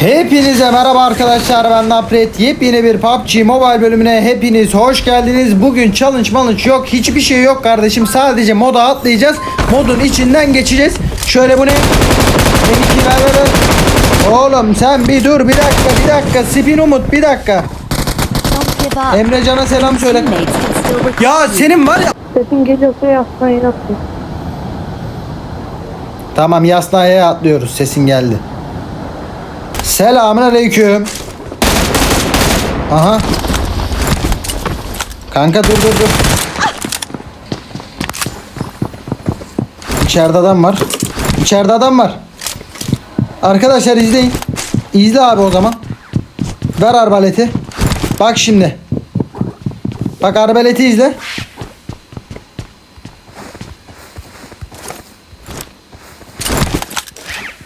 Hepinize merhaba arkadaşlar ben Napret. Yepyeni bir PUBG Mobile bölümüne hepiniz hoş geldiniz. Bugün challenge malınç yok hiçbir şey yok kardeşim. Sadece moda atlayacağız Modun içinden geçeceğiz. Şöyle bu ne? Benimki ver ver ver. Oğlum sen bir dur bir dakika bir dakika. Spin Umut bir dakika. Emrecan'a selam söyle. Ya senin var ya Sesin geliyorsa yaslayın atın. Tamam Yasna'ya atlıyoruz. Sesin geldi Selamun aleyküm. Aha. Kanka dur dur dur. İçeride adam var. İçeride adam var. Arkadaşlar izleyin. İzle abi o zaman. Ver arbaleti. Bak şimdi. Bak arbaleti izle.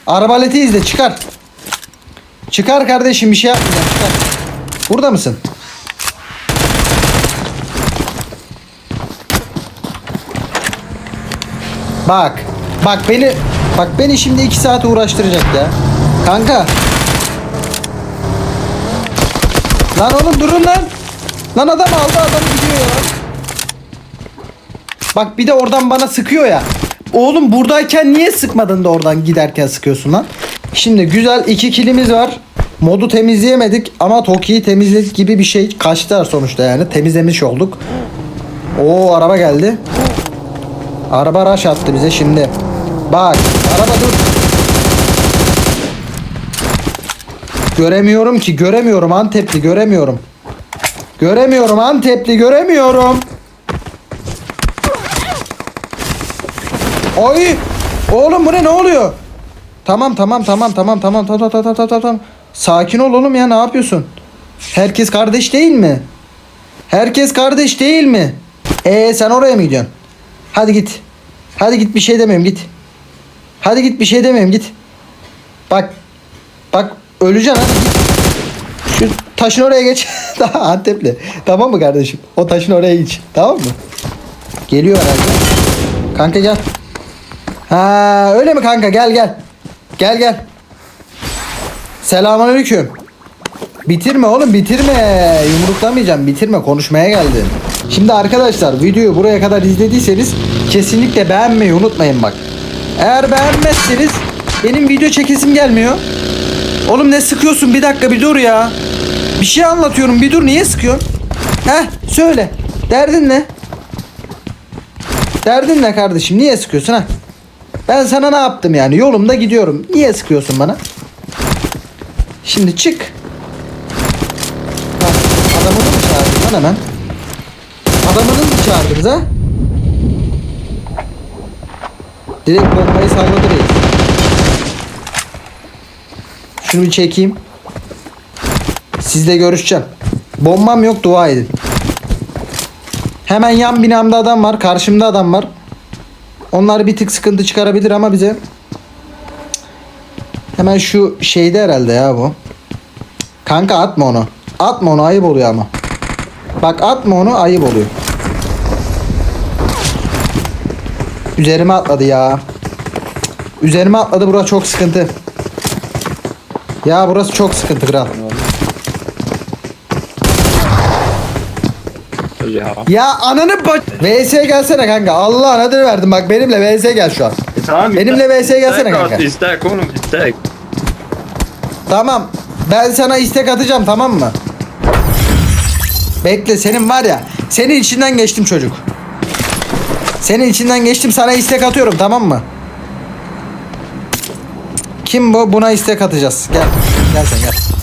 Arbaleti izle çıkar. Çıkar kardeşim bir şey yapmayacağım çıkar. Burada mısın? Bak. Bak beni bak beni şimdi iki saat uğraştıracak ya. Kanka. Lan oğlum durun lan. Lan adam aldı adam gidiyor ya. Bak bir de oradan bana sıkıyor ya. Oğlum buradayken niye sıkmadın da oradan giderken sıkıyorsun lan? Şimdi güzel iki kilimiz var. Modu temizleyemedik ama Toki'yi temizledik gibi bir şey. Kaçtılar sonuçta yani. Temizlemiş olduk. Oo araba geldi. Araba rush attı bize şimdi. Bak araba dur. Göremiyorum ki göremiyorum Antepli göremiyorum. Göremiyorum Antepli göremiyorum. Ay! Oğlum bu ne ne oluyor? Tamam tamam tamam tamam tamam tamam tamam tamam tamam. Sakin ol oğlum ya ne yapıyorsun? Herkes kardeş değil mi? Herkes kardeş değil mi? Ee sen oraya mı gidiyorsun? Hadi git. Hadi git bir şey demiyorum git. Hadi git bir şey demiyorum git. Bak. Bak öleceksin hadi git. Şu taşın oraya geç. Antepli. Tamam mı kardeşim? O taşın oraya geç. Tamam mı? Geliyor herhalde. Kanka gel. Ha öyle mi kanka gel gel. Gel gel. Selamünaleyküm. Bitirme oğlum bitirme. Yumruklamayacağım bitirme konuşmaya geldim. Şimdi arkadaşlar videoyu buraya kadar izlediyseniz kesinlikle beğenmeyi unutmayın bak. Eğer beğenmezseniz benim video çekesim gelmiyor. Oğlum ne sıkıyorsun bir dakika bir dur ya. Bir şey anlatıyorum bir dur niye sıkıyorsun? Heh söyle. Derdin ne? Derdin ne kardeşim? Niye sıkıyorsun ha? Ben sana ne yaptım yani? Yolumda gidiyorum. Niye sıkıyorsun bana? Şimdi çık. Bak, adamını mı çağırdın lan hemen? Adamını mı çağırdınız ha? Direkt bombayı salladı reis. Şunu bir çekeyim. Sizle görüşeceğim. Bombam yok dua edin. Hemen yan binamda adam var. Karşımda adam var. Onlar bir tık sıkıntı çıkarabilir ama bize hemen şu şeyde herhalde ya bu. Kanka atma onu. Atma onu ayıp oluyor ama. Bak atma onu ayıp oluyor. Üzerime atladı ya. Üzerime atladı bura çok sıkıntı. Ya burası çok sıkıntı kral. Ya. Ya ananı baş... VS gelsene kanka. Allah adını verdim bak benimle VS gel şu an. E tamam, Benimle istek- VS gelsene istek kanka. at, İstek oğlum istek. Tamam. Ben sana istek atacağım tamam mı? Bekle senin var ya. Senin içinden geçtim çocuk. Senin içinden geçtim sana istek atıyorum tamam mı? Kim bu? Buna istek atacağız. Gel. Gel sen gel.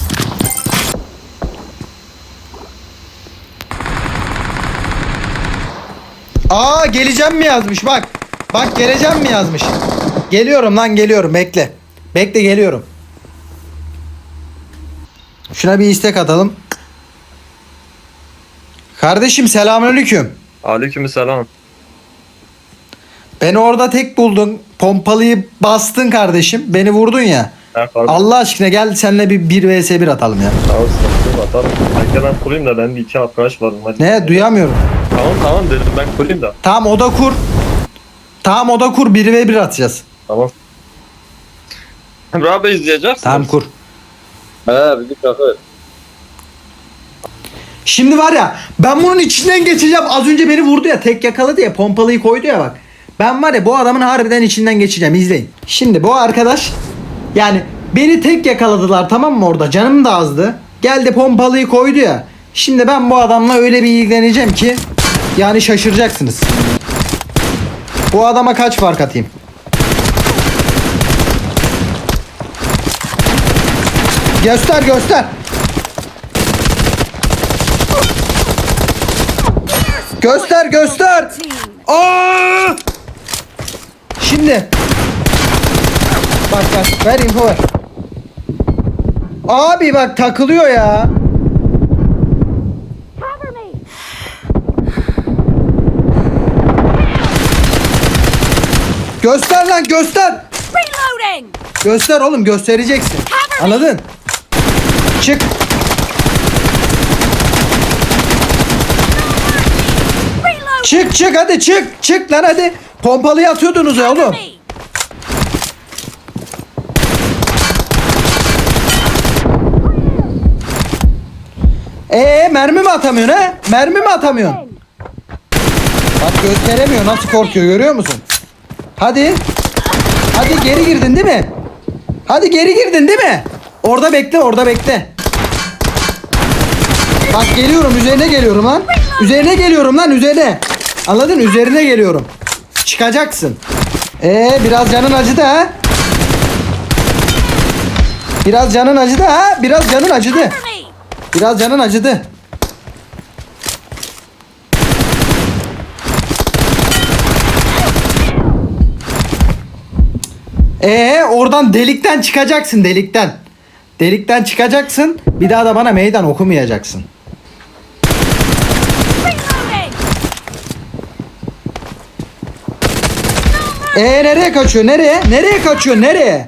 Aa geleceğim mi yazmış bak. Bak geleceğim mi yazmış. Geliyorum lan geliyorum bekle. Bekle geliyorum. Şuna bir istek atalım. Kardeşim selamünaleyküm. Aleykümselam. Beni orada tek buldun. Pompalıyı bastın kardeşim. Beni vurdun ya. Ha, pardon. Allah aşkına gel seninle bir 1 vs 1 atalım ya. Ol, sıkıntı yok, atarım. Ben kurayım da ben bir iki arkadaş varım. Hadi. Ne duyamıyorum. Tamam tamam dedim ben kurayım da. Tamam oda kur. Tamam oda kur 1 ve 1 atacağız. Tamam. Emre abi izleyeceksin. Tamam kur. He şoför. Şimdi var ya ben bunun içinden geçeceğim. Az önce beni vurdu ya tek yakaladı ya pompalıyı koydu ya bak. Ben var ya bu adamın harbiden içinden geçeceğim izleyin. Şimdi bu arkadaş yani beni tek yakaladılar tamam mı orada canım da azdı. Geldi pompalıyı koydu ya. Şimdi ben bu adamla öyle bir ilgileneceğim ki yani şaşıracaksınız. Bu adama kaç fark atayım? Göster göster. Göster göster. Aa! Şimdi. Bak bak ver info ver. Abi bak takılıyor ya. Göster lan göster. Reloading. Göster oğlum göstereceksin. Anladın? Çık. Çık çık hadi çık. Çık lan hadi. Pompalıyı atıyordunuz ya oğlum. Ee mermi mi atamıyorsun he? Mermi mi atamıyorsun? Bak gösteremiyor nasıl korkuyor görüyor musun? Hadi. Hadi geri girdin değil mi? Hadi geri girdin değil mi? Orada bekle orada bekle. Bak geliyorum üzerine geliyorum lan. Üzerine geliyorum lan üzerine. Anladın üzerine geliyorum. Çıkacaksın. Ee biraz canın acıdı ha? Biraz canın acıdı ha? Biraz canın acıdı. Biraz canın acıdı. Ee oradan delikten çıkacaksın delikten. Delikten çıkacaksın. Bir daha da bana meydan okumayacaksın. Ee nereye kaçıyor? Nereye? Nereye kaçıyor? Nereye?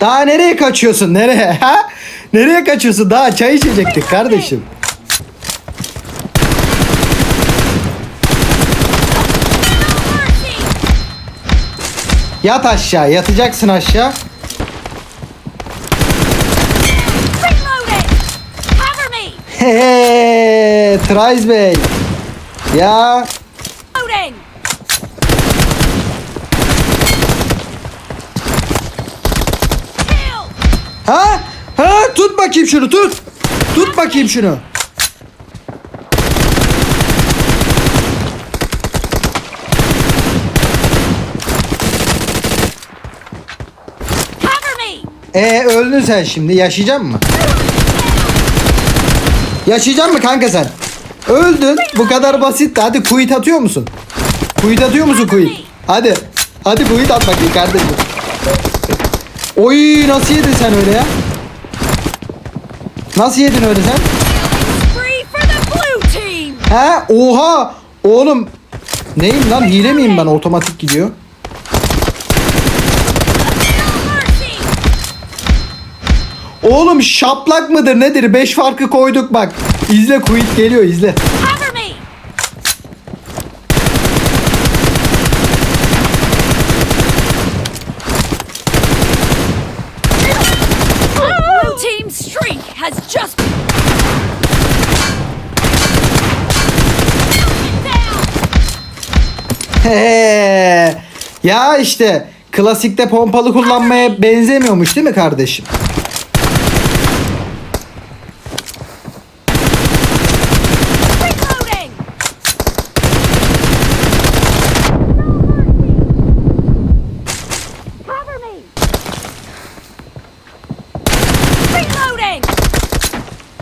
Daha nereye kaçıyorsun? Nereye? Ha? Nereye kaçıyorsun? Daha çay içecektik kardeşim. Yat aşağı. Yatacaksın aşağı. Hehe, Trice Bey. Ya. Ha? Ha? Tut bakayım şunu tut. Tut bakayım şunu. Ee öldün sen şimdi. Yaşayacak mı? Yaşayacak mı kanka sen? Öldün. Bu kadar basitti. Hadi quit atıyor musun? Quit atıyor musun quit? Hadi. Hadi quit at bakayım kardeşim. Oy nasıl yedin sen öyle ya? Nasıl yedin öyle sen? He? Oha! Oğlum neyim lan? Hile miyim ben? Otomatik gidiyor. Oğlum şaplak mıdır nedir? 5 farkı koyduk bak. İzle quit geliyor izle. Ya işte klasikte pompalı kullanmaya benzemiyormuş değil mi kardeşim? Reloading. Cover me. Reloading.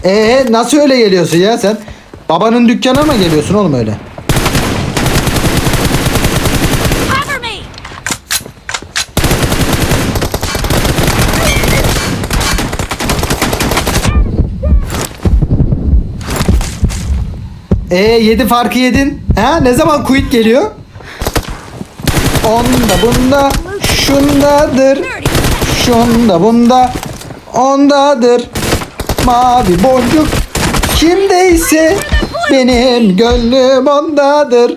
Ee nasıl öyle geliyorsun ya sen? Babanın dükkana mı geliyorsun oğlum öyle? Me. Ee 7 farkı yedin. Ha ne zaman quit geliyor? Onda bunda şundadır. Şunda bunda ondadır. Mavi boncuk kimdeyse benim gönlüm ondadır.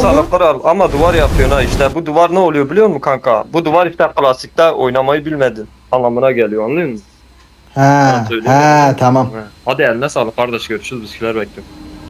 sağlık kral ama duvar yapıyorsun ha işte bu duvar ne oluyor biliyor musun kanka? Bu duvar işte klasikte oynamayı bilmedin anlamına geliyor anlıyor musun? Ha, söyleyeyim. ha tamam. Hadi eline sağlık kardeş görüşürüz bizkiler bekliyorum.